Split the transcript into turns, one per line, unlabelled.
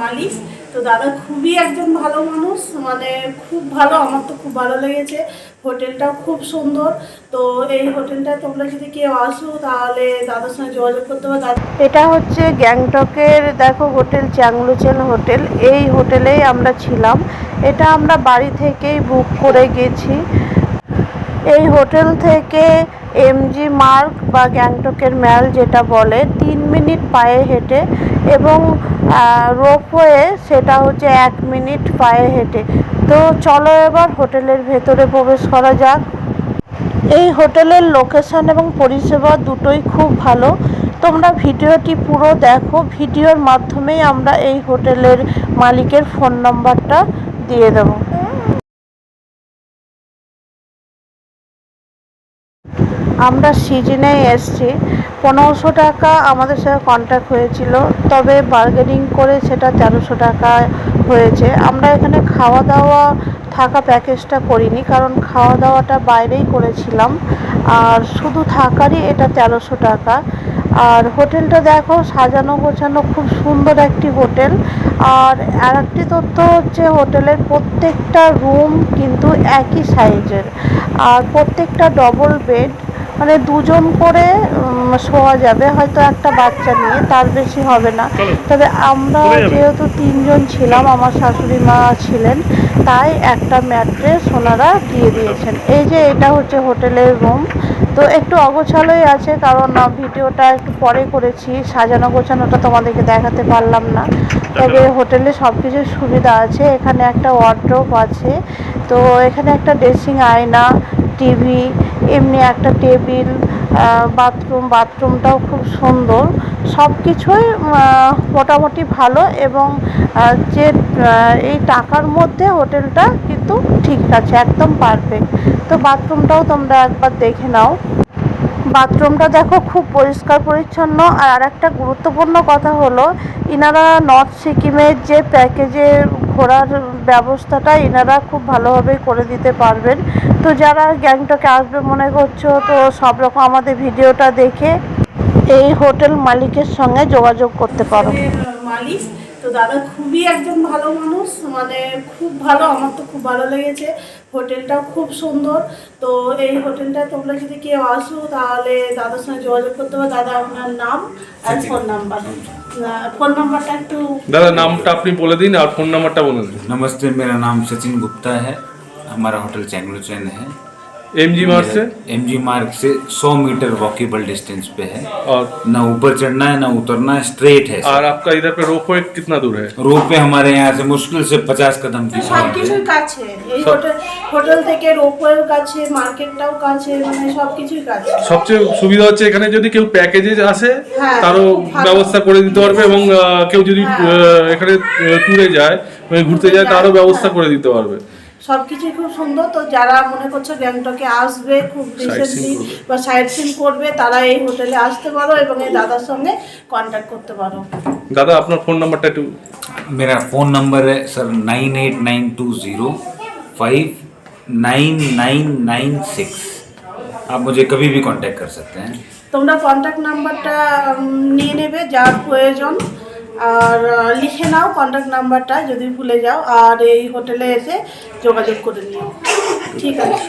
মালিক। তো দাদা খুবই একজন ভালো মানুষ মানে খুব ভালো, আমার তো খুব ভালো লেগেছে। হোটেলটাও খুব সুন্দর। তো এই হোটেলটা তোমরা যদি কেউ আসো, তাহলে দাদার সঙ্গে যোগাযোগ করতে পারো। এটা হচ্ছে গ্যাংটকের, দেখো হোটেল, চ্যাংলোচেল হোটেল। এই হোটেলেই আমরা ছিলাম। এটা আমরা বাড়ি থেকেই বুক করে গেছি। এই হোটেল থেকে এমজি মার্গ বা গ্যাংটকের ম্যাল যেটা বলে, তিন মিনিট পায়ে হেঁটে এবং রোপওয়ে সেটা হচ্ছে এক মিনিট পায়ে হেঁটে। তো চলো এবার হোটেলের ভেতরে প্রবেশ করা যাক। এই হোটেলের লোকেশন এবং পরিষেবা দুটোই খুব ভালো। তোমরা ভিডিওটি পুরো দেখো। ভিডিওর মাধ্যমেই আমরা এই হোটেলের মালিকের ফোন নাম্বারটা দিয়ে দেবো। আমরা সিজনে এসছি। পনেরোশো টাকা আমাদের সাথে কন্ট্যাক্ট হয়েছিল। তবে বার্গেনিং করে সেটা তেরোশো টাকা হয়েছে। আমরা এখানে খাওয়া দাওয়া থাকা প্যাকেজটা করিনি, কারণ খাওয়া দাওয়াটা বাইরেই করেছিলাম। আর শুধু থাকারই এটা তেরোশো টাকা। আর হোটেলটা দেখো, সাজানো গোছানো খুব সুন্দর একটি হোটেল। আর আর একটি তথ্য হচ্ছে, হোটেলের প্রত্যেকটা রুম কিন্তু একই সাইজের। আর প্রত্যেকটা ডবল বেড মানে দুজন করে শোয়া যাবে। হয়তো একটা বাচ্চা নিয়ে তার বেশি হবে না। তবে আমরা যেহেতু তিনজন ছিলাম আমার শাশুড়ি মা ছিলেন তাই একটা ম্যাট্রেস ওনারা দিয়ে দিয়েছেন। এই যে এটা হচ্ছে হোটেলের রুম। তো একটু অগোছালোই আছে কারণ ভিডিওটা একটু পরে করেছি। সাজানো গোছানোটা তোমাদেরকে দেখাতে পারলাম না। তবে হোটেলে সব কিছুর সুবিধা আছে। এখানে একটা ওয়ার্ড্রোপ আছে। তো এখানে একটা ড্রেসিং আয়না টিভি এমনি একটা টেবিল বাথরুম, বাথরুমটাও খুব সুন্দর। সব কিছুই মোটামুটি ভালো এবং যে এই টাকার মধ্যে হোটেলটা কিন্তু ঠিক আছে, একদম পারফেক্ট তো বাথরুমটাও তোমরা একবার দেখে নাও। বাথরুমটা দেখো খুব পরিষ্কার পরিচ্ছন্ন। আর আরেকটা গুরুত্বপূর্ণ কথা হলো, ইনারা নর্থ সিকিমের যে প্যাকেজে ঘোরার ব্যবস্থাটা এনারা খুব ভালোভাবেই করে দিতে পারবেন। তো যারা গ্যাংটকে আসবে মনে করছ, তো সব রকম আমাদের ভিডিওটা দেখে এই হোটেল মালিকের সঙ্গে যোগাযোগ করতে পারো। মালিক তো দাদা খুবই একজন ভালো মানুষ মানে খুব ভালো আমার তো খুব ভালো লেগেছে হোটেলটাও খুব সুন্দর তো এই হোটেলটা তোমরা যদি কেউ আসো তাহলে দাদার সঙ্গে যোগাযোগ করতে পারো দাদা আপনার নাম আর ফোন নাম্বার ফোন নাম্বারটা একটু
দাদা নামটা আপনি বলে দিন আর ফোন নাম্বারটা বলে দিন
नमस्ते मेरा नाम सचिन गुप्ता है हमारा होटल चैंगलोचैन है
एम जी मार्ग से
एम जी मार्ग से 100 मीटर वॉकेबल डिस्टेंस पे है
और
ना ऊपर चढ़ना है ना उतरना है स्ट्रेट है
और आपका इधर पे रोपवे कितना दूर है
रोड पे हमारे यहाँ से मुश्किल से 50 कदम की
সব
दूरी
কিছুর
है
কাছে এই হোটেল হোটেল থেকে রোপওয়েও কাছে মার্কেটটাও কাছে মানে সব কিছুই কাছে
সবচেয়ে সুবিধা হচ্ছে এখানে যদি কেউ প্যাকেজে আসে
হ্যাঁ,
তারও
খুব ভালো।
ব্যবস্থা করে দিতে পারবে এবং আহ, কেউ যদি
হ্যাঁ।
আহ, এখানে ট্যুরে যায় মানে ঘুরতে যায় তারও ব্যবস্থা করে দিতে পারবে
সব কিছুই খুব সুন্দর তো যারা মনে করছো গ্যাংটকে আসবে খুব রিসেন্টলি
করবে।
বা সাইট সিন করবে তারা এই হোটেলে আসতে পারো এবং এই দাদার সঙ্গে কন্ট্যাক্ট করতে পারো
দাদা আপনার ফোন নাম্বারটা একটু
मेरा फ़ोन नंबर है sir nine eight nine two zero five nine nine nine six आप मुझे कभी भी कांटेक्ट कर सकते हैं
তোমরা কন্ট্যাক্ট নাম্বারটা নিয়ে নেবে যার প্রয়োজন আর লিখে নাও কন্ট্যাক্ট নাম্বারটা যদি ভুলে যাও, আর এই হোটেলে এসে যোগাযোগ করে নিও ঠিক আছে।